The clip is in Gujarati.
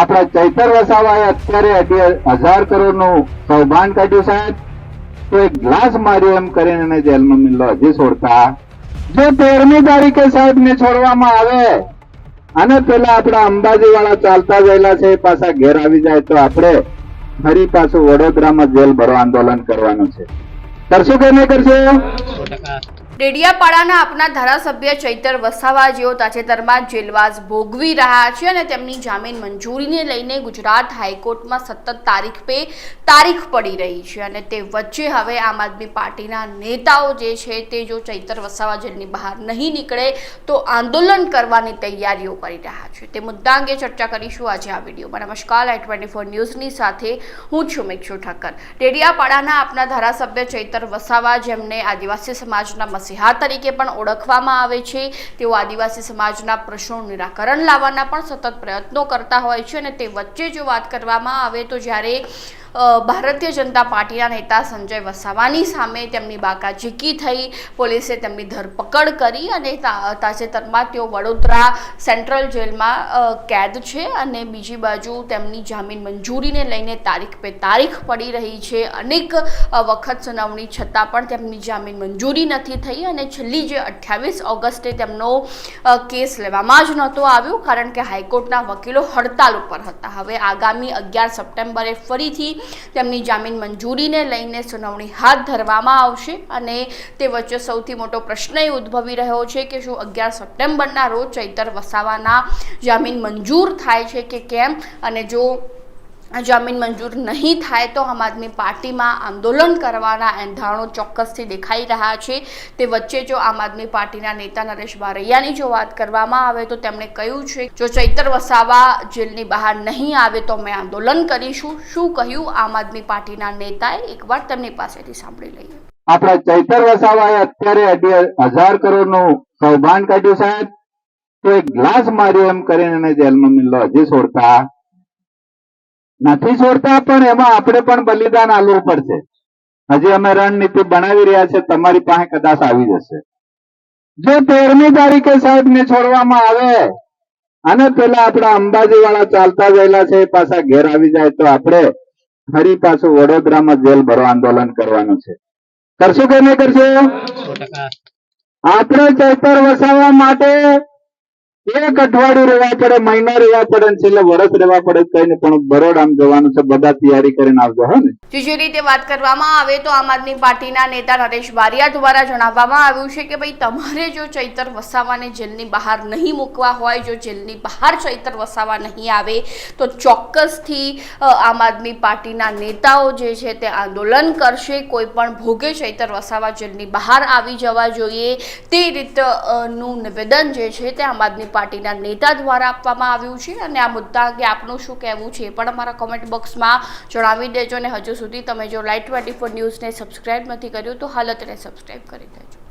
આપણા ચૈતર વસાવાએ અત્યારે અઢી હજાર કરોડનું કૌભાંડ કાઢ્યું સાહેબ. તો એક ગ્લાસ માર્યો એમ કરીને એને જેલમાં મિલ્લો હજી છોડતા. જો તેરમી તારીખે સાહેબ ને છોડવામાં આવે અને પેલા આપણા અંબાજી વાળા ચાલતા ગયેલા છે, એ પાછા ઘેર આવી જાય તો આપણે ફરી પાછું વડોદરામાં જેલ ભરો આંદોલન કરવાનું છે. કરશું કે નહીં કરશું? ડેડિયાપાડાના આપના ધારાસભ્ય ચૈતર વસાવા જેઓ તાજેતરમાં જેલવાસ ભોગવી રહ્યા છે અને તેમની જામીન મંજૂરીને લઈને ગુજરાત હાઈકોર્ટમાં સતત તારીખ પે તારીખ પડી રહી છે અને તે વચ્ચે હવે આમ આદમી પાર્ટીના નેતાઓ જે છે તે જો ચૈતર વસાવા જેલની બહાર નહીં નીકળે તો આંદોલન કરવાની તૈયારીઓ કરી રહ્યા છે. તે મુદ્દા અંગે ચર્ચા કરીશું આજે આ વિડીયોમાં. નમસ્કાર, આઈ ટ્વેન્ટી ફોર ન્યૂઝની સાથે હું છું મિક્ષુ ઠક્કર ડેડિયાપાડાના આપના ધારાસભ્ય ચૈતર વસાવા, જેમને આદિવાસી સમાજના મસીહા તરીકે પણ ઓળખવામાં આવે છે. તેઓ આદિવાસી સમાજના પ્રશ્નોનું નિરાકરણ લાવવાના પણ સતત પ્રયત્નો કરતા હોય છે અને તે વચ્ચે જો વાત કરવામાં આવે તો જ્યારે ભારતીય જનતા પાર્ટીના નેતા સંજય વસાવાની સામે તેમની બાકાજીકી થઈ. પોલીસે તેમની ધરપકડ કરી અને તાજેતરમાં તેઓ વડોદરા સેન્ટ્રલ જેલમાં કેદ છે અને બીજી બાજુ તેમની જામીન મંજૂરીને લઈને તારીખ પે તારીખ પડી રહી છે. અનેક વખત સુનાવણી છતાં પણ તેમની જામીન મંજૂરી નથી થઈ અને છેલ્લી જે અઠ્યાવીસ ઓગસ્ટે તેમનો કેસ લેવામાં જ નહોતો આવ્યો કારણ કે હાઈકોર્ટના વકીલો હડતાલ ઉપર હતા. હવે આગામી અગિયાર સપ્ટેમ્બરે ફરીથી તેમની જામીન મંજૂરીને લઈને સુનાવણી હાથ ધરવામાં આવશે અને તે વચ્ચે સૌથી મોટો પ્રશ્ન એ ઉદ્ભવી રહ્યો છે કે શું અગિયાર સપ્ટેમ્બરના રોજ ચૈતર વસાવાના જામીન મંજૂર થાય છે કે કેમ? અને જો જામીન મંજૂર નહીં થાય તો આમ આદમી પાર્ટીમાં આંદોલન કરવાના એંધાણો ચોક્કસથી દેખાઈ રહ્યા છે. તે વચ્ચે જો આમ આદમી પાર્ટીના નેતા નરેશ બારૈયાની જો વાત કરવામાં આવે તો તેમણે કહ્યું છે, જો ચૈતર વસાવા જેલની બહાર નહીં આવે તો અમે આંદોલન કરીશું. શું કહ્યું આમ આદમી પાર્ટીના નેતાએ? એકવાર તેમની પાસેથી સાંભળી લઈએ. આપણા ચૈતર વસાવાએ અત્યારે હજાર કરોડનું કૌભાંડ કાઢ્યું સાહેબ. તો એક ગ્લાસ માર્યો એમ કરીને જેલમાં મિલ્લો હજી છોડતા. નથી છોડતા પણ એમાં આપણે પણ બલિદાન આલવું પડશે. હજી અમે રણનીતિ બનાવી રહ્યા છે તમારી પાસે કદાચ આવી જશે. જો તેરમી તારીખે સાહેબ ને છોડવામાં આવે અને પેલા આપણા અંબાજી વાળા ચાલતા ગયેલા છે પાછા ઘેર આવી જાય તો આપણે ફરી પાછું વડોદરામાં જેલ ભરો આંદોલન કરવાનું છે. કરશું કે નહીં કરશું? આપણે ચૈતર વસાવવા માટે એક અઠવાડિયું રહેવા પડે, મહિનો રહેવા પડે ને છેલ્લે વર્ષ રહેવા પડે કઈ પણ બરોડામ જવાનું છે, બધા તૈયારી કરીને આવજો, હો ને? જે રીતે વાત કરવામાં આવે તો આમ આદમી પાર્ટીના નેતા નરેશ બારિયા દ્વારા જણાવવામાં આવ્યું છે કે ભાઈ, તમારે જો ચૈતર વસાવાને જેલની બહાર નહીં મૂકવા હોય, જો જેલની બહાર ચૈતર વસાવા નહીં આવે, તો ચોક્કસથી આમ આદમી પાર્ટીના નેતાઓ જે છે તે આંદોલન કરશે, કોઈ પણ ભોગે ચૈતર વસાવા જેલની બહાર આવી જવા જોઈએ. તે રીતે નું નિવેદન જે છે તે આમ આદમી પાર્ટીના નેતા દ્વારા આપવામાં આવ્યું છે અને આ મુદ્દા અંગે આપનું શું કહેવું છે એ પણ અમારા કોમેન્ટ બોક્સમાં જણાવી દેજો અને હજુ સુધી તમે જો લાઈટ ટ્વેન્ટી ફોર ન્યૂઝને સબસ્ક્રાઈબ નથી કર્યું તો હાલ તેને સબસ્ક્રાઇબ કરી દેજો.